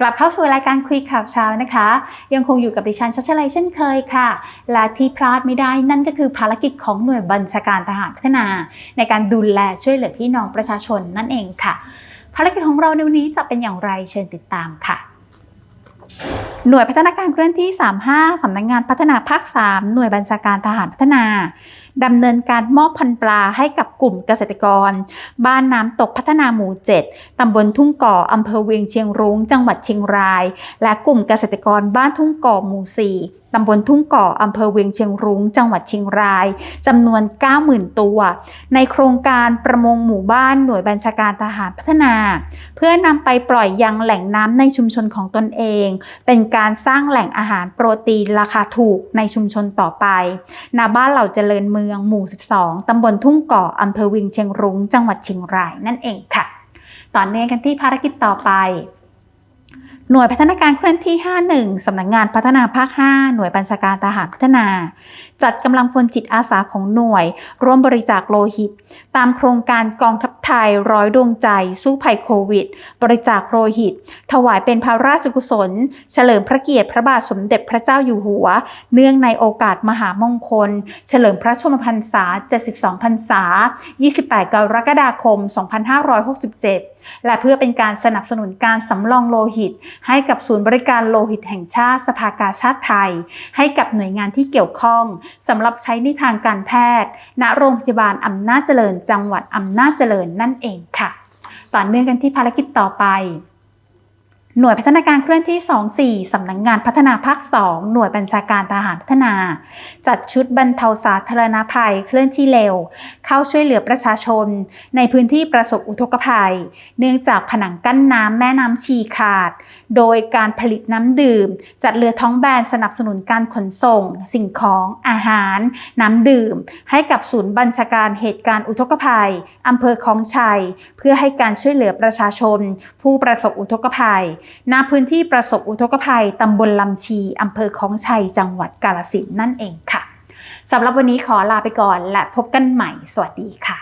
กลับเข้าสู่รายการคุยข่าวเช้านะคะ ยังคงอยู่กับดิฉันชัชลัยเช่นเคยค่ะ และที่พลาดไม่ได้นั่นก็คือภารกิจของหน่วยบัญชาการทหารพัฒนา ในการดูแลช่วยเหลือพี่น้องประชาชนนั่นเองค่ะ ภารกิจของเราในวันนี้จะเป็นอย่างไรเชิญติดตามค่ะหน่วยพัฒนาการเคลื่อนที่ 35 สำนักงงานพัฒนาภาค 3 หน่วยบัญชาการทหารพัฒนา ดำเนินการมอบพันปลาให้กับกลุ่มเกษตรกร บ้านน้ำตกพัฒนาหมู่ 7 ตำบลทุ่งก่ออำเภอเวียงเชียงรุ้ง จังหวัดเชียงราย และกลุ่มเกษตรกรบ้านทุ่งก่อหมู่ 4ตำบลทุ่งก่ออำเภอเวียงเชียงรุ้ง จังหวัดเชียงรายจำนวน 90,000 ตัว ในโครงการประมงหมู่บ้านหน่วยบัญชาการทหารพัฒนา เพื่อนำไปปล่อยยังแหล่งน้ำในชุมชนของตนเอง เป็นการสร้างแหล่งอาหารโปรตีนราคาถูกในชุมชนต่อไปณบ้านเหล่าเจริญเมืองืองหมู่ 12 ตำบลทุ่งก่ออำเภอวิงเชียงรุ้ง จังหวัดเชียงรายนั่นเองค่ะ ต่อเนื่องกันที่ภารกิจต่อไป หน่วยพัฒนาการเคลื่อนที่ 51 สำนักงงานพัฒนาภาค 5 หน่วยบัญชาการทหารพัฒนา จัดกำลังพลจิตอาสาของหน่วย ร่วมบริจาคโลหิต ตามโครงการกองทัพไทยร้อยดวงใจ สู้ภัยโควิด บริจาคโลหิต ถวายเป็นพระราชกุศล เฉลิมพระเกียรติพระบาทสมเด็จพระเจ้าอยู่หัว เนื่องในโอกาสมหามงคล เฉลิมพระชนมพรรษา 72 พรรษา 28 กรกฎาคม 2567 และเพื่อเป็นการสนับสนุนการสำรองโลหิตให้กับศูนย์บริการโลหิตแห่งชาติสภากาชาติไทย ให้กับหน่วยงานที่เกี่ยวข้องสำหรับใช้ในทางการแพทย์ ณโรงพยาบาลอำนาจเจริญ จังหวัดอำนาจเจริญนั่นเองค่ะ ต่อเนื่องกันที่ภารกิจต่อไป หน่วยพัฒนาการเคลื่อนที่ 24 สำนักงงานพัฒนาภาค 2 หน่วยบัญชาการทหารพัฒนา จัดชุดบรรเทาสาธารณภัยเคลื่อนที่เร็ว เข้าช่วยเหลือประชาชน ในพื้นที่ประสบอุทกภัย เนื่องจากผนังกั้นน้ำแม่น้ำชีขาด โดยการผลิตน้ำดื่ม จัดเรือท้องแบนสนับสนุนการขนส่ง สิ่งของอาหาร น้ำดื่ม ให้กับศูนย์บัญชาการเหตุการณ์อุทกภัยอำเภอคลองชัย เพื่อให้การช่วยเหลือประชาชน ผู้ประสบอุทกภัยณพื้นที่ประสบอุทกภัยตำบลลำชีอำเภอคลองชัย จังหวัดกาฬสินธุ์นั่นเองค่ะสำหรับวันนี้ขอลาไปก่อนและพบกันใหม่ สวัสดีค่ะ